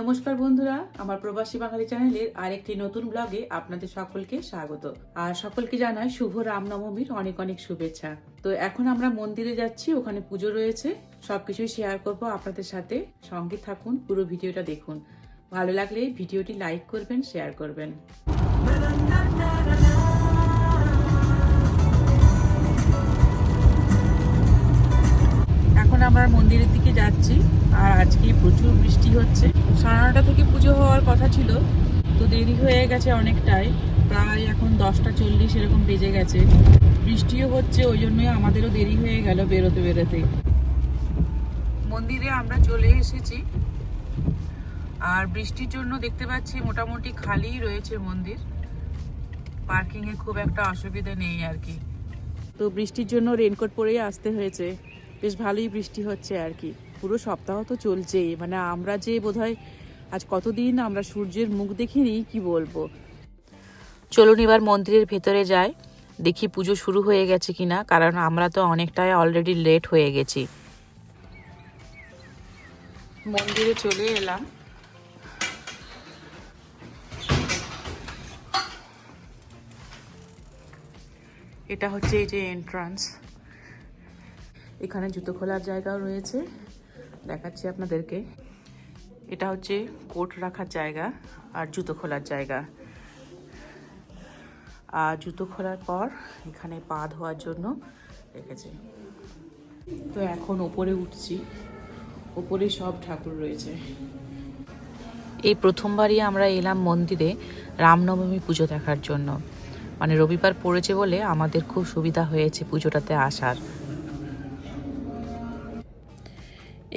নমস্কার বন্ধুরা, আমার প্রবাসী বাঙালি চ্যানেলের আরেকটি নতুন ব্লগে আপনাদের সকলকে স্বাগত। আর সকলকে জানাই শুভ রামনবমীর অনেক অনেক শুভেচ্ছা। তো এখন আমরা মন্দিরে যাচ্ছি, ওখানে পুজো রয়েছে, সবকিছুই শেয়ার করব আপনাদের সাথে। সঙ্গে থাকুন, পুরো ভিডিওটা দেখুন। ভালো লাগলে ভিডিওটি লাইক করবেন শেয়ার করবেন। আমরা মন্দিরের দিকে যাচ্ছি, আর আজকে প্রচুর বৃষ্টি হচ্ছে। সাড়ে নটা থেকে পুজো হওয়ার কথা ছিল, তো দেরি হয়ে গেছে অনেকটাই। প্রায় এখন দশটা চল্লিশ এরকম বেজে গেছে। বৃষ্টিও হচ্ছে, ওই জন্যই আমাদেরও দেরি হয়ে গেল বেরোতে বেরোতে। মন্দিরে আমরা চলে এসেছি, আর বৃষ্টির জন্য দেখতে পাচ্ছি মোটামুটি খালিই রয়েছে মন্দির। পার্কিংয়ে খুব একটা অসুবিধা নেই আর কি। তো বৃষ্টির জন্য রেনকোট পরেই আসতে হয়েছে। বেশ ভালোই বৃষ্টি হচ্ছে আর কি। পুরো সপ্তাহ তো চলছেই। মানে আমরা যে বোধহয় আজ কতদিন আমরা সূর্যের মুখ দেখিনি, কি বলব? চলুন এবার মন্দিরের ভেতরে যাই। দেখি পুজো শুরু হয়ে গেছে কিনা, কারণ আমরা তো অনেকটাই অলরেডি লেট হয়ে গেছি। মন্দিরে চলে এলাম। এটা হচ্ছে এই যে এন্ট্রান্স এখানে জুতো খোলার জায়গাও রয়েছে। দেখাচ্ছি আপনাদেরকে। এটা হচ্ছে কোট রাখার জায়গা আর জুতো খোলার জায়গা। আর জুতো খোলার পর এখানে পা ধোয়ার জন্য রেখেছে। তো এখন ওপরে উঠছি। ওপরে সব ঠাকুর রয়েছে। এই প্রথমবারই আমরা এলাম মন্দিরে রামনবমী পুজো দেখার জন্য। মানে রবিবার পড়েছে বলে আমাদের খুব সুবিধা হয়েছে পুজোটাতে আসার।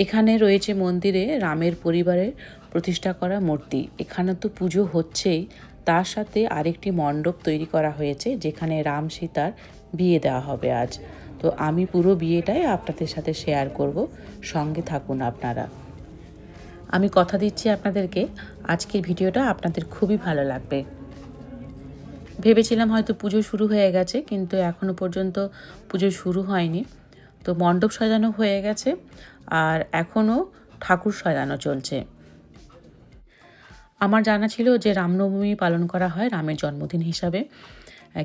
এখানে রয়েছে মন্দিরে রামের পরিবারের প্রতিষ্ঠা করা মূর্তি। এখানে তো পুজো হচ্ছেই। তার সাথে আরেকটি মণ্ডপ তৈরি করা হয়েছে, যেখানে রাম সীতার বিয়ে দেওয়া হবে আজ। তো আমি পুরো বিয়েটাই আপনাদের সাথে শেয়ার করব। সঙ্গে থাকুন আপনারা। আমি কথা দিচ্ছি আপনাদেরকে। আজকের ভিডিওটা আপনাদের খুবই ভালো লাগবে। ভেবেছিলাম হয়তো পুজো শুরু হয়ে গেছে, কিন্তু এখনও পর্যন্ত পুজো শুরু হয়নি। তো মণ্ডপ সাজানো হয়ে গেছে। আর এখনও ঠাকুর সাজানো চলছে। আমার জানা ছিল যে রামনবমী পালন করা হয় রামের জন্মদিন হিসাবে।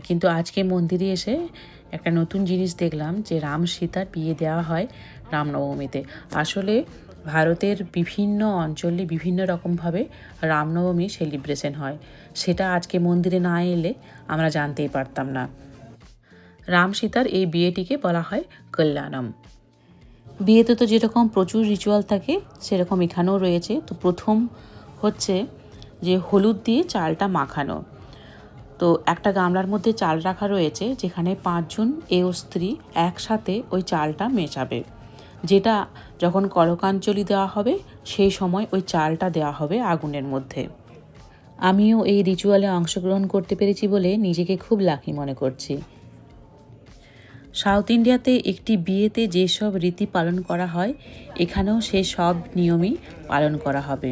কিন্তু আজকে মন্দিরে এসে একটা নতুন জিনিস দেখলাম যে রাম সীতার বিয়ে দেওয়া হয় রামনবমীতে। আসলে ভারতের বিভিন্ন অঞ্চলে বিভিন্ন রকমভাবে রামনবমী সেলিব্রেশন হয়। সেটা আজকে মন্দিরে না এলে আমরা জানতেই পারতাম না। রাম সীতার এই বিয়েটিকে বলা হয় কল্যাণম। বিয়েতে তো যেরকম প্রচুর রিচুয়াল থাকে, সেরকম এখানেও রয়েছে। তো প্রথম হচ্ছে যে হলুদ দিয়ে চালটা মাখানো। তো একটা গামলার মধ্যে চাল রাখা রয়েছে, যেখানে পাঁচজন এও স্ত্রী একসাথে ওই চালটা মেশাবে। যেটা যখন করকাঞ্জলি দেওয়া হবে, সেই সময় ওই চালটা দেওয়া হবে আগুনের মধ্যে। আমিও এই রিচুয়ালে অংশগ্রহণ করতে পেরেছি বলে নিজেকে খুব লাকি মনে করছি। সাউথ ইন্ডিয়াতে একটি বিয়েতে যেসব রীতি পালন করা হয়, এখানেও সে সব নিয়মই পালন করা হবে।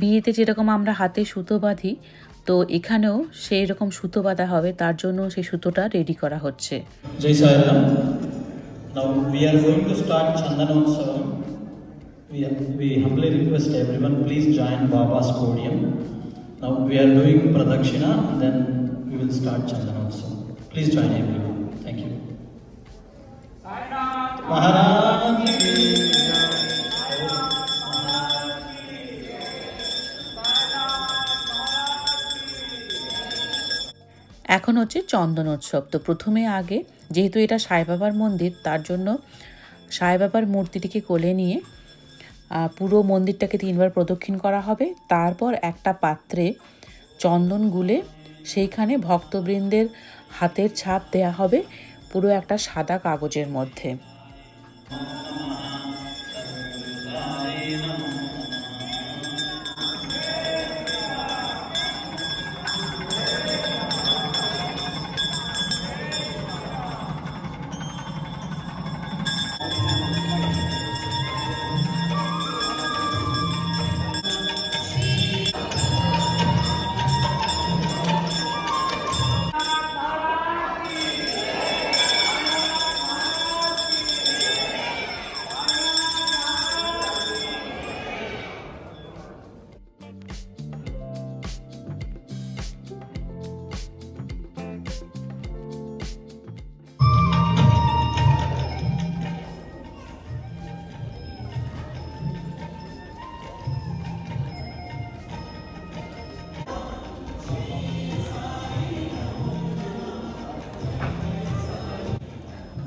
বিয়েতে যেরকম আমরা হাতে সুতো বাঁধি তো এখানেও সেই রকম সুতো বাঁধা হবে তার জন্য সেই সুতোটা রেডি করা হচ্ছে we. We, humbly request everyone please join Baba's podium. Now we are doing Pradakshina and then we will start Chandanotsavam. Please join everyone. এখন হচ্ছে চন্দন উৎসব। তো প্রথমে আগে যেহেতু এটা সাই বাবার মন্দির, তার জন্য সাই বাবার মূর্তিটিকে কোলে নিয়ে পুরো মন্দিরটাকে তিনবার প্রদক্ষিণ করা হবে। তারপর একটা পাত্রে চন্দন গুলে সেইখানে ভক্তবৃন্দের হাতের ছাপ দেয়া হবে পুরো একটা সাদা কাগজের মধ্যে।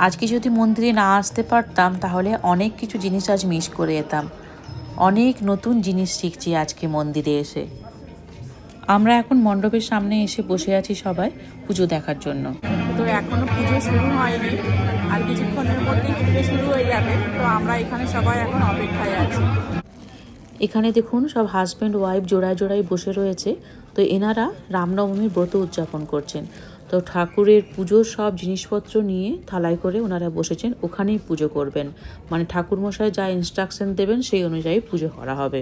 আজকে যদি মন্দিরে না আসতে পারতাম তাহলে অনেক কিছু জিনিস আজ মিস করে যেতাম। অনেক নতুন জিনিস শিখছি আজকে মন্দিরে এসে। আমরা এখন মণ্ডপের সামনে এসে বসে আছি সবাই পুজো দেখার জন্য। তো এখনও পুজো শুরু হয়নি আর কিছুক্ষণের মধ্যেই পুজো শুরু হয়ে যাবে। তো আমরা এখানে সবাই এখন অপেক্ষায় আছি। এখানে দেখুন সব হাজব্যান্ড ওয়াইফ জোড়ায় জোড়ায় বসে রয়েছে। তো এনারা রামনবমীর ব্রত উদযাপন করছেন। তো ঠাকুরের পুজোর সব জিনিসপত্র নিয়ে থালায় করে ওনারা বসেছেন, ওখানেই পুজো করবেন। মানে ঠাকুরমশাই যা ইনস্ট্রাকশন দেবেন, সেই অনুযায়ী পুজো করা হবে।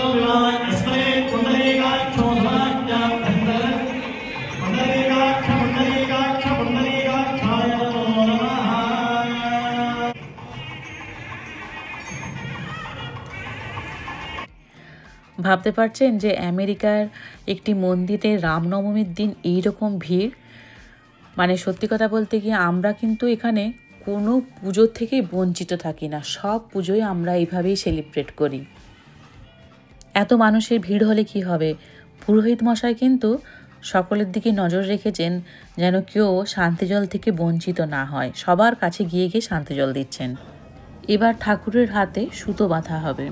ভাবতে পারছেন যে আমেরিকার একটি মন্দিরে রামনবমীর দিন এই রকম ভিড়? মানে সত্যি কথা বলতে গিয়ে আমরা কিন্তু এখানে কোনো পুজোর থেকেই বঞ্চিত থাকি না। সব পুজোই আমরা এইভাবেই সেলিব্রেট করি। এত মানুষের ভিড় হলে কি হবে? পুরোহিত মশাই কিন্তু সকলের দিকে নজর রেখেছেন যেন কেউ শান্তিজল থেকে বঞ্চিত না হয়। সবার কাছে গিয়ে গিয়ে শান্তিজল দিচ্ছেন। এবার ঠাকুরের হাতে সুতো বাঁধা হবে।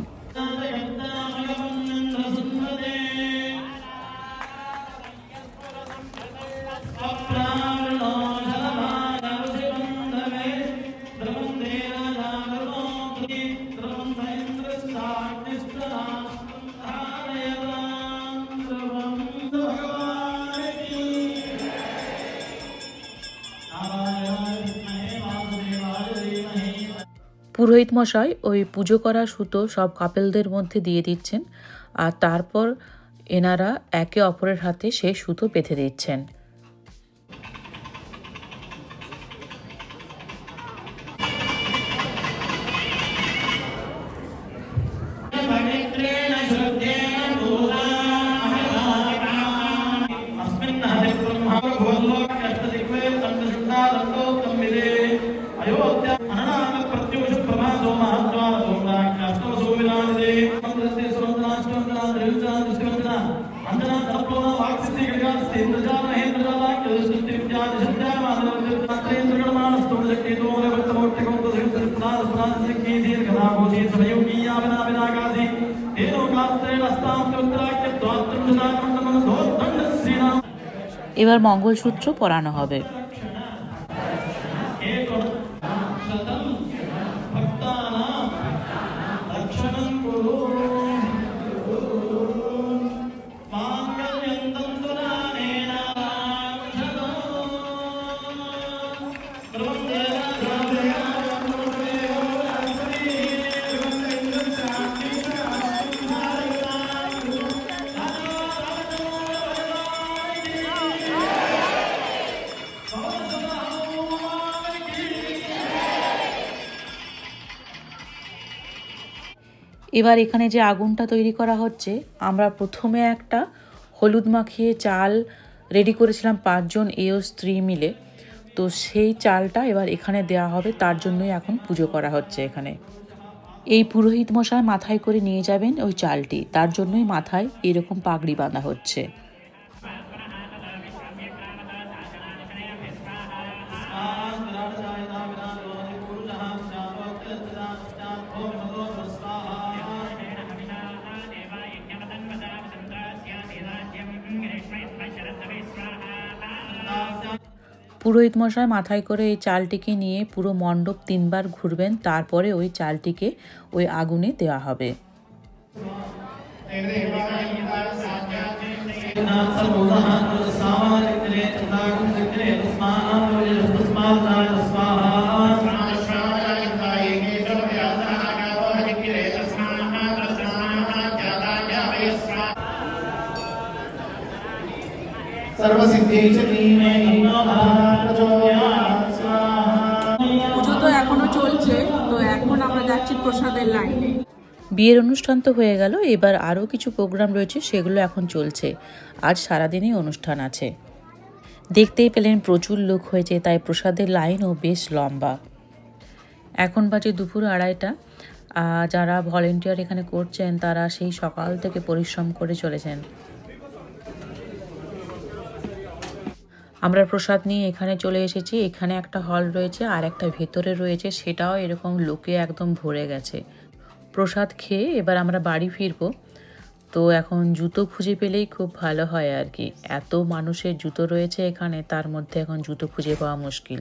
পুরোহিত মশাই ওই পুজো করা সুতো সব কাপেলদের মধ্যে দিয়ে দিচ্ছেন আর তারপর এনারা একে অপরের হাতে সে সুতো পেঁথে দিচ্ছেন। అయోధ్య এবার মঙ্গলসূত্র পরানো হবে। এবার এখানে যে আগুনটা তৈরি করা হচ্ছে, আমরা প্রথমে একটা হলুদ মাখিয়ে চাল রেডি করেছিলাম পাঁচজন এও স্ত্রী মিলে। তো সেই চালটা এবার এখানে দেওয়া হবে, তার জন্যই এখন পুজো করা হচ্ছে এখানে। এই পুরোহিত মশাই মাথায় করে নিয়ে যাবেন ওই চালটি, তার জন্যই মাথায় এরকম পাগড়ি বাঁধা হচ্ছে। পুরোহিত মশাই মাথায় করে এই চালটিকে নিয়ে পুরো মণ্ডপ তিনবার ঘুরবেন, তারপরে ওই চালটিকে ওই আগুনে দেওয়া হবে। বিয়ের অনুষ্ঠান তো হয়ে গেল, এবার আরও কিছু প্রোগ্রাম রয়েছে, সেগুলো এখন চলছে। আজ সারাদিনই অনুষ্ঠান আছে। দেখতেই পেলেন প্রচুর লোক হয়েছে, তাই প্রসাদের লাইনও বেশ লম্বা। এখন বাজে দুপুর আড়াইটা। যারা ভলেন্টিয়ার এখানে করছেন, তারা সেই সকাল থেকে পরিশ্রম করে চলেছেন। আমরা প্রসাদ নিয়ে এখানে চলে এসেছি। এখানে একটা হল রয়েছে আর একটা ভেতরে রয়েছে, সেটাও এরকম লোকে একদম ভরে গেছে। প্রসাদ খেয়ে এবার আমরা বাড়ি ফিরবো। তো এখন জুতো খুঁজে পেলেই খুব ভালো হয় আর কি। এত মানুষের জুতো রয়েছে এখানে তার মধ্যে এখন জুতো খুঁজে পাওয়া মুশকিল।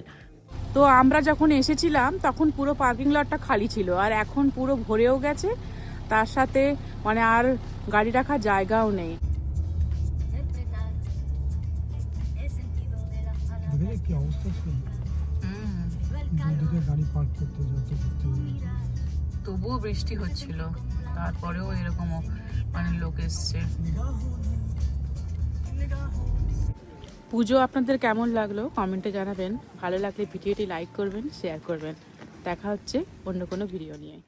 তো আমরা যখন এসেছিলাম তখন পুরো পার্কিং লটটা খালি ছিল। আর এখন পুরো ভরেও গেছে। তার সাথে মানে আর গাড়ি রাখার জায়গাও নেই। কি অবস্থা ছিল? গাড়ি পার্ক করতে যত করতে তবুও বৃষ্টি হচ্ছিল। তারপরেও এরকম মানে লোক এসছে। পুজো আপনাদের কেমন লাগল? কমেন্টে জানাবেন। ভালো লাগলে ভিডিওটি লাইক করবেন, শেয়ার করবেন। দেখা হচ্ছে অন্য কোনো ভিডিও নিয়ে।